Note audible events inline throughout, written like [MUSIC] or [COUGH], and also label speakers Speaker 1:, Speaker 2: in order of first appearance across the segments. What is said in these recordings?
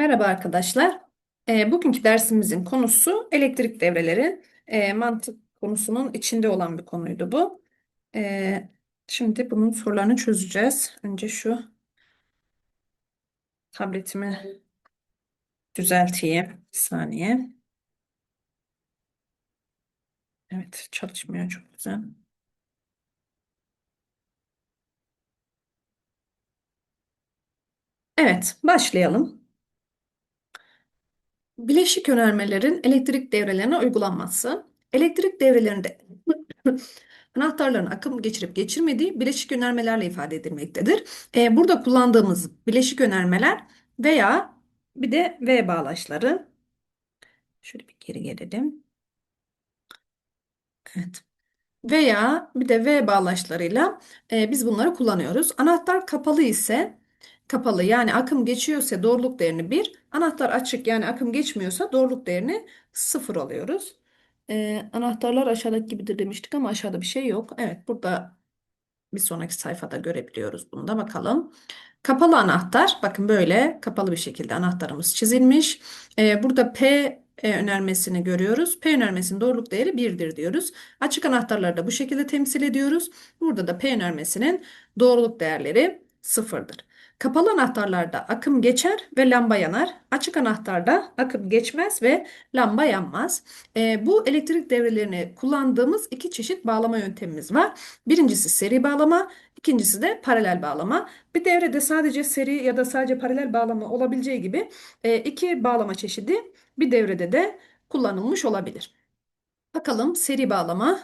Speaker 1: Merhaba arkadaşlar. Ee, bugünkü dersimizin konusu elektrik devreleri. Ee, mantık konusunun içinde olan bir konuydu bu. Ee, şimdi bunun sorularını çözeceğiz. Önce şu tabletimi düzelteyim. Bir saniye. Evet, çalışmıyor çok güzel. Evet, başlayalım. Bileşik önermelerin elektrik devrelerine uygulanması. Elektrik devrelerinde [LAUGHS] anahtarların akım geçirip geçirmediği bileşik önermelerle ifade edilmektedir. Ee, burada kullandığımız bileşik önermeler veya bir de V bağlaçları. Şöyle bir geri gelelim. Evet. Veya bir de V bağlaçlarıyla e, biz bunları kullanıyoruz. Anahtar kapalı ise kapalı yani akım geçiyorsa doğruluk değerini 1, anahtar açık yani akım geçmiyorsa doğruluk değerini 0 alıyoruz. E, anahtarlar aşağıdaki gibidir demiştik ama aşağıda bir şey yok. Evet burada bir sonraki sayfada görebiliyoruz bunu da bakalım. Kapalı anahtar bakın böyle kapalı bir şekilde anahtarımız çizilmiş. E, burada P e, önermesini görüyoruz. P önermesinin doğruluk değeri 1'dir diyoruz. Açık anahtarları da bu şekilde temsil ediyoruz. Burada da P önermesinin doğruluk değerleri 0'dır. Kapalı anahtarlarda akım geçer ve lamba yanar. Açık anahtarda akım geçmez ve lamba yanmaz. E, bu elektrik devrelerini kullandığımız iki çeşit bağlama yöntemimiz var. Birincisi seri bağlama, ikincisi de paralel bağlama. Bir devrede sadece seri ya da sadece paralel bağlama olabileceği gibi e, iki bağlama çeşidi bir devrede de kullanılmış olabilir. Bakalım seri bağlama.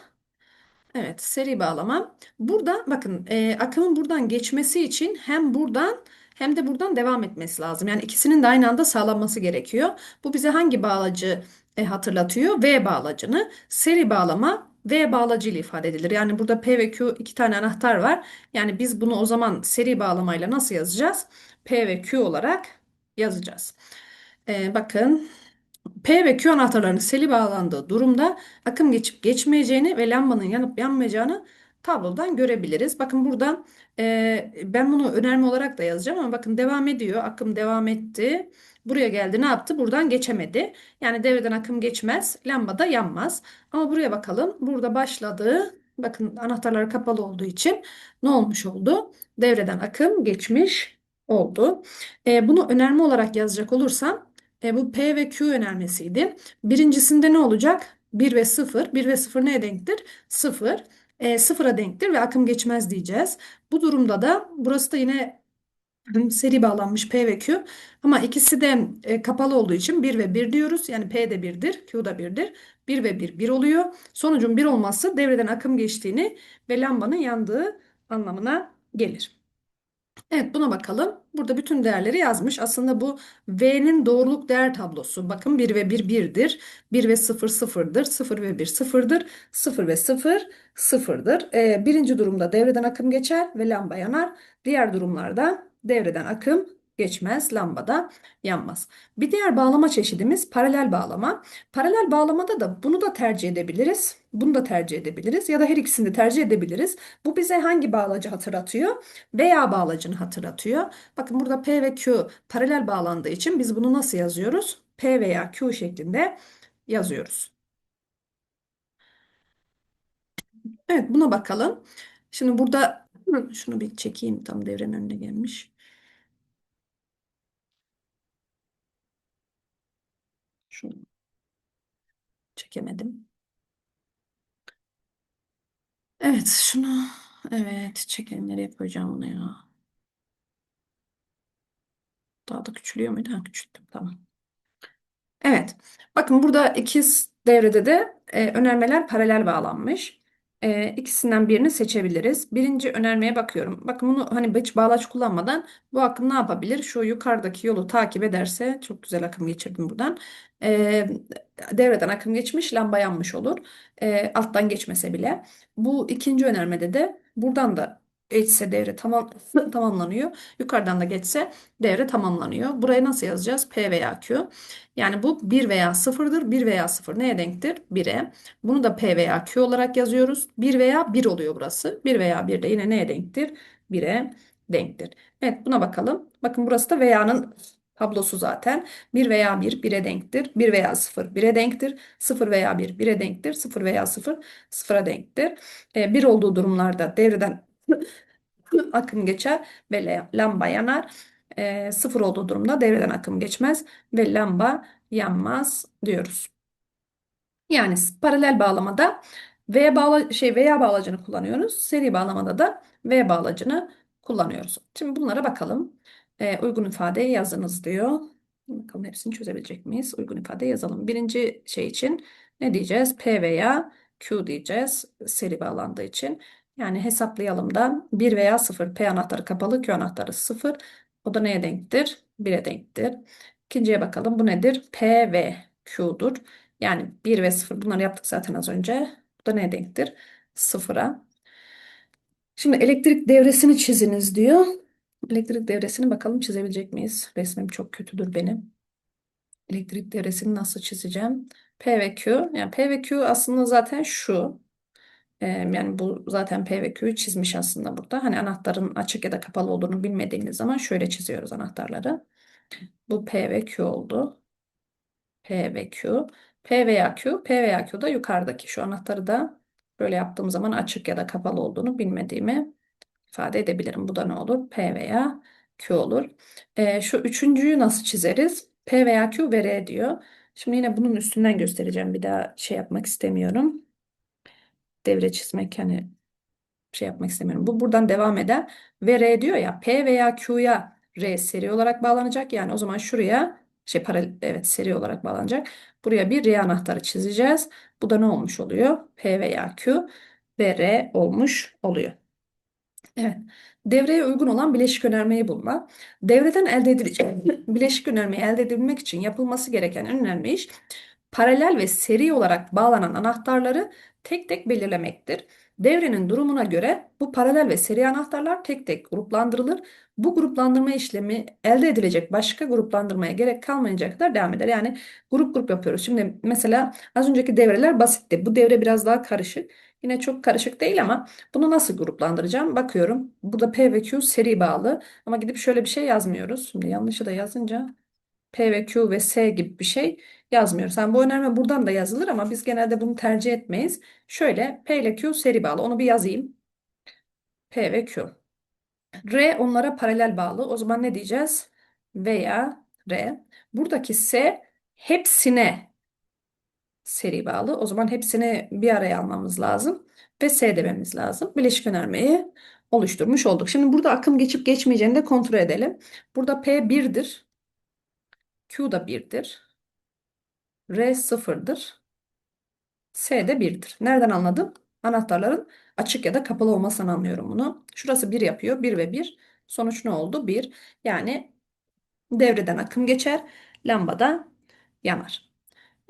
Speaker 1: Evet, seri bağlama. Burada bakın e, akımın buradan geçmesi için hem buradan hem de buradan devam etmesi lazım. Yani ikisinin de aynı anda sağlanması gerekiyor. Bu bize hangi bağlacı e, hatırlatıyor? V bağlacını. Seri bağlama V bağlacı ile ifade edilir. Yani burada P ve Q iki tane anahtar var. Yani biz bunu o zaman seri bağlamayla nasıl yazacağız? P ve Q olarak yazacağız. E, bakın. P ve Q anahtarlarının seli bağlandığı durumda akım geçip geçmeyeceğini ve lambanın yanıp yanmayacağını tablodan görebiliriz. Bakın burada e, ben bunu önerme olarak da yazacağım ama bakın devam ediyor. Akım devam etti. Buraya geldi ne yaptı? Buradan geçemedi. Yani devreden akım geçmez. Lamba da yanmaz. Ama buraya bakalım. Burada başladı. Bakın anahtarlar kapalı olduğu için ne olmuş oldu? Devreden akım geçmiş oldu. E, bunu önerme olarak yazacak olursam e, bu P ve Q önermesiydi. Birincisinde ne olacak? 1 ve 0. 1 ve 0 neye denktir? 0. E, 0'a denktir ve akım geçmez diyeceğiz. Bu durumda da burası da yine [LAUGHS] seri bağlanmış P ve Q. Ama ikisi de e, kapalı olduğu için 1 ve 1 diyoruz. Yani P de 1'dir, Q da 1'dir. 1 ve 1, 1 oluyor. Sonucun 1 olması devreden akım geçtiğini ve lambanın yandığı anlamına gelir. Evet buna bakalım. Burada bütün değerleri yazmış. Aslında bu V'nin doğruluk değer tablosu. Bakın 1 ve 1 1'dir. 1 ve 0 0'dır. 0 ve 1 0'dır. 0 ve 0 0'dır. Ee, birinci durumda devreden akım geçer ve lamba yanar. Diğer durumlarda devreden akım geçmez, lambada yanmaz. Bir diğer bağlama çeşidimiz paralel bağlama. Paralel bağlamada da bunu da tercih edebiliriz. Bunu da tercih edebiliriz ya da her ikisini de tercih edebiliriz. Bu bize hangi bağlacı hatırlatıyor? Veya bağlacını hatırlatıyor. Bakın burada P ve Q paralel bağlandığı için biz bunu nasıl yazıyoruz? P veya Q şeklinde yazıyoruz. Evet buna bakalım. Şimdi burada şunu bir çekeyim tam devrenin önüne gelmiş. Şunu çekemedim. Evet şunu evet çekelim nereye koyacağım bunu ya. Daha da küçülüyor muydu? Ha, küçülttüm tamam. Evet. Bakın burada ikiz devrede de e, önermeler paralel bağlanmış. E, ikisinden birini seçebiliriz. Birinci önermeye bakıyorum. Bakın bunu hani hiç bağlaç kullanmadan bu akım ne yapabilir? Şu yukarıdaki yolu takip ederse çok güzel akım geçirdim buradan. E, devreden akım geçmiş, lamba yanmış olur. E, alttan geçmese bile. Bu ikinci önermede de buradan da geçse devre tamam [LAUGHS] tamamlanıyor. Yukarıdan da geçse devre tamamlanıyor. Burayı nasıl yazacağız? P veya Q. Yani bu 1 veya 0'dır. 1 veya 0 neye denktir? 1'e. Bunu da P veya Q olarak yazıyoruz. 1 veya 1 oluyor burası. 1 veya 1 de yine neye denktir? 1'e denktir. Evet buna bakalım. Bakın burası da veya'nın tablosu zaten. 1 veya 1 1'e denktir. 1 veya 0 1'e denktir. 0 veya 1 1'e denktir. 0 veya 0 0'a denktir. E, 1 olduğu durumlarda devreden akım geçer ve la- lamba yanar. E, 0 olduğu durumda devreden akım geçmez ve lamba yanmaz diyoruz. Yani paralel bağlamada V bağla şey veya bağlacını kullanıyoruz. Seri bağlamada da V bağlacını kullanıyoruz. Şimdi bunlara bakalım. Ee, uygun ifade yazınız diyor. Bakalım hepsini çözebilecek miyiz? Uygun ifade yazalım. Birinci şey için ne diyeceğiz? P veya Q diyeceğiz. Seri bağlandığı için. Yani hesaplayalım da 1 veya 0. P anahtarı kapalı, Q anahtarı 0. O da neye denktir? 1'e denktir. İkinciye bakalım. Bu nedir? P ve Q'dur. Yani 1 ve 0 bunları yaptık zaten az önce. Bu da neye denktir? 0'a. Şimdi elektrik devresini çiziniz diyor. Elektrik devresini bakalım çizebilecek miyiz? Resmim çok kötüdür benim. Elektrik devresini nasıl çizeceğim? P ve Q. Yani P ve Q aslında zaten şu. Yani bu zaten P ve Q'yu çizmiş aslında burada. Hani anahtarın açık ya da kapalı olduğunu bilmediğiniz zaman şöyle çiziyoruz anahtarları. Bu P ve Q oldu. P ve Q. P veya Q. P veya Q da yukarıdaki şu anahtarı da böyle yaptığım zaman açık ya da kapalı olduğunu bilmediğimi ifade edebilirim. Bu da ne olur? P veya Q olur. Ee, şu üçüncüyü nasıl çizeriz? P veya Q ve R diyor. Şimdi yine bunun üstünden göstereceğim. Bir daha şey yapmak istemiyorum. Devre çizmek hani şey yapmak istemiyorum. Bu buradan devam eder. Ve R diyor ya P veya Q'ya R seri olarak bağlanacak. Yani o zaman şuraya şey paralel evet seri olarak bağlanacak. Buraya bir R anahtarı çizeceğiz. Bu da ne olmuş oluyor? P veya Q ve R olmuş oluyor. Evet. Devreye uygun olan bileşik önermeyi bulma. Devreden elde edilecek [LAUGHS] bileşik önermeyi elde edebilmek için yapılması gereken en iş paralel ve seri olarak bağlanan anahtarları tek tek belirlemektir. Devrenin durumuna göre bu paralel ve seri anahtarlar tek tek gruplandırılır. Bu gruplandırma işlemi elde edilecek başka gruplandırmaya gerek kalmayacak kadar devam eder. Yani grup grup yapıyoruz. Şimdi mesela az önceki devreler basitti. Bu devre biraz daha karışık. Yine çok karışık değil ama bunu nasıl gruplandıracağım? Bakıyorum. Burada P ve Q seri bağlı. Ama gidip şöyle bir şey yazmıyoruz. Şimdi yanlışı da yazınca P ve Q ve S gibi bir şey yazmıyoruz. Yani bu önerme buradan da yazılır ama biz genelde bunu tercih etmeyiz. Şöyle P ile Q seri bağlı. Onu bir yazayım. P ve Q. R onlara paralel bağlı. O zaman ne diyeceğiz? Veya R. Buradaki S hepsine seri bağlı. O zaman hepsini bir araya almamız lazım. Ve S dememiz lazım. Bileşik önermeyi oluşturmuş olduk. Şimdi burada akım geçip geçmeyeceğini de kontrol edelim. Burada P 1'dir. Q da 1'dir. R 0'dır. S de 1'dir. Nereden anladım? Anahtarların açık ya da kapalı olmasından anlıyorum bunu. Şurası 1 yapıyor. 1 ve 1. Sonuç ne oldu? 1. Yani devreden akım geçer. Lambada yanar.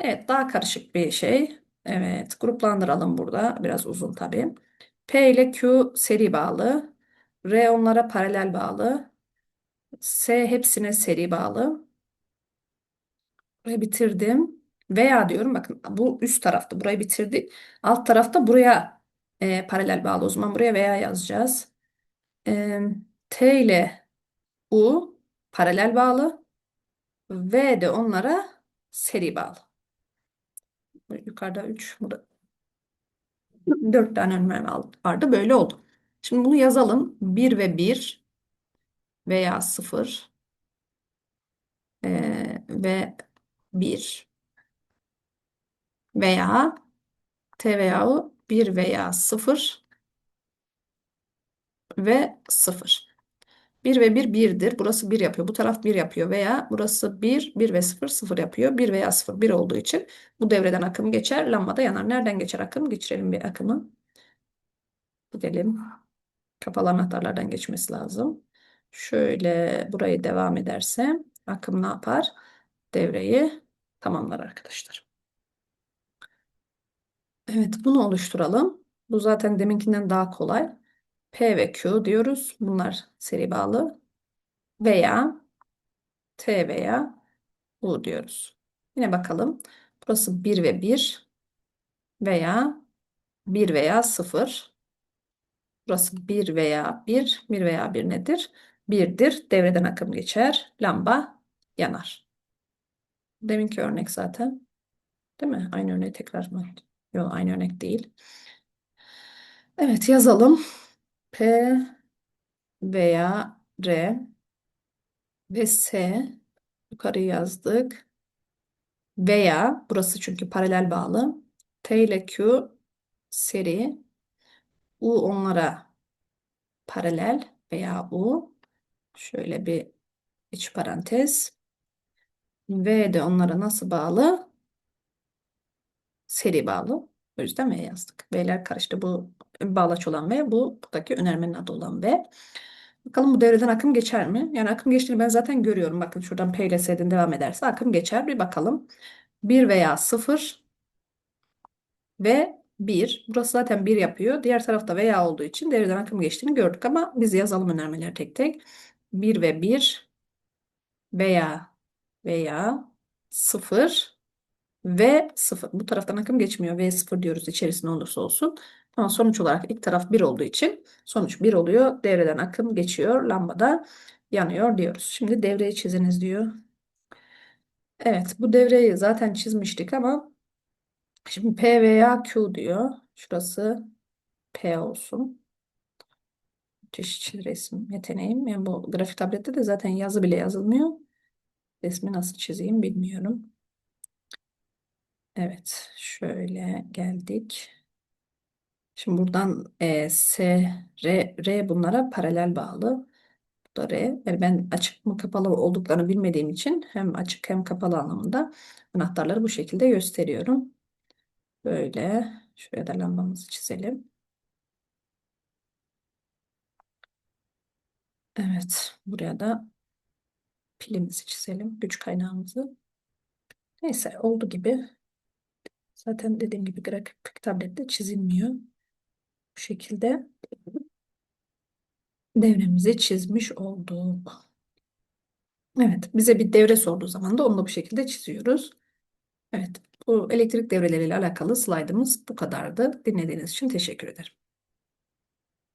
Speaker 1: Evet daha karışık bir şey. Evet gruplandıralım burada. Biraz uzun tabii. P ile Q seri bağlı. R onlara paralel bağlı. S hepsine seri bağlı. Burayı bitirdim. Veya diyorum bakın bu üst tarafta burayı bitirdik. Alt tarafta buraya e, paralel bağlı. O zaman buraya veya yazacağız. E, T ile U paralel bağlı. V de onlara seri bağlı. Yukarıda 3, burada 4 tane önlem vardı. Böyle oldu. Şimdi bunu yazalım. 1 ve 1 veya 0 e, ve 1 veya T veya U 1 veya 0 ve 0. 1 ve 1 1'dir. Burası 1 yapıyor. Bu taraf 1 yapıyor veya burası 1, 1 ve 0 0 yapıyor. 1 veya 0 1 olduğu için bu devreden akım geçer. Lambada yanar. Nereden geçer akım? Geçirelim bir akımı. Gidelim. Kapalı anahtarlardan geçmesi lazım. Şöyle burayı devam ederse akım ne yapar? Devreyi tamamlar arkadaşlar. Evet bunu oluşturalım. Bu zaten deminkinden daha kolay. P ve Q diyoruz. Bunlar seri bağlı. Veya T veya U diyoruz. Yine bakalım. Burası 1 ve 1 veya 1 veya 0. Burası 1 veya 1. 1 veya 1 nedir? 1'dir. Devreden akım geçer. Lamba yanar. Deminki örnek zaten. Değil mi? Aynı örneği tekrar mı? Yok aynı örnek değil. Evet yazalım. P veya R ve S yukarı yazdık. Veya burası çünkü paralel bağlı. T ile Q seri. U onlara paralel veya U. Şöyle bir iç parantez. V de onlara nasıl bağlı? Seri bağlı. O yüzden V yazdık. V'ler karıştı. Bu bağlaç olan V. Bu buradaki önermenin adı olan V. Bakalım bu devreden akım geçer mi? Yani akım geçtiğini ben zaten görüyorum. Bakın şuradan P ile S'den devam ederse akım geçer. Bir bakalım. 1 veya 0 ve 1. Burası zaten 1 yapıyor. Diğer tarafta veya olduğu için devreden akım geçtiğini gördük ama biz yazalım önermeleri tek tek. 1 ve 1 veya veya 0 ve 0. Bu taraftan akım geçmiyor. V 0 diyoruz içerisinde olursa olsun. Ama sonuç olarak ilk taraf 1 olduğu için sonuç 1 oluyor. Devreden akım geçiyor. Lambada yanıyor diyoruz. Şimdi devreyi çiziniz diyor. Evet bu devreyi zaten çizmiştik ama şimdi P veya Q diyor. Şurası P olsun. Müthiş resim yeteneğim. Yani bu grafik tablette de zaten yazı bile yazılmıyor. Resmi nasıl çizeyim bilmiyorum. Evet, şöyle geldik. Şimdi buradan e, S, R, R bunlara paralel bağlı. Bu da R. Yani ben açık mı kapalı olduklarını bilmediğim için hem açık hem kapalı anlamında anahtarları bu şekilde gösteriyorum. Böyle. Şuraya da lambamızı çizelim. Evet. Buraya da pilimizi çizelim. Güç kaynağımızı. Neyse oldu gibi. Zaten dediğim gibi grafik tablette çizilmiyor. Bu şekilde devremizi çizmiş olduk. Evet, bize bir devre sorduğu zaman da onu da bu şekilde çiziyoruz. Evet, bu elektrik devreleriyle alakalı slaydımız bu kadardı. Dinlediğiniz için teşekkür ederim.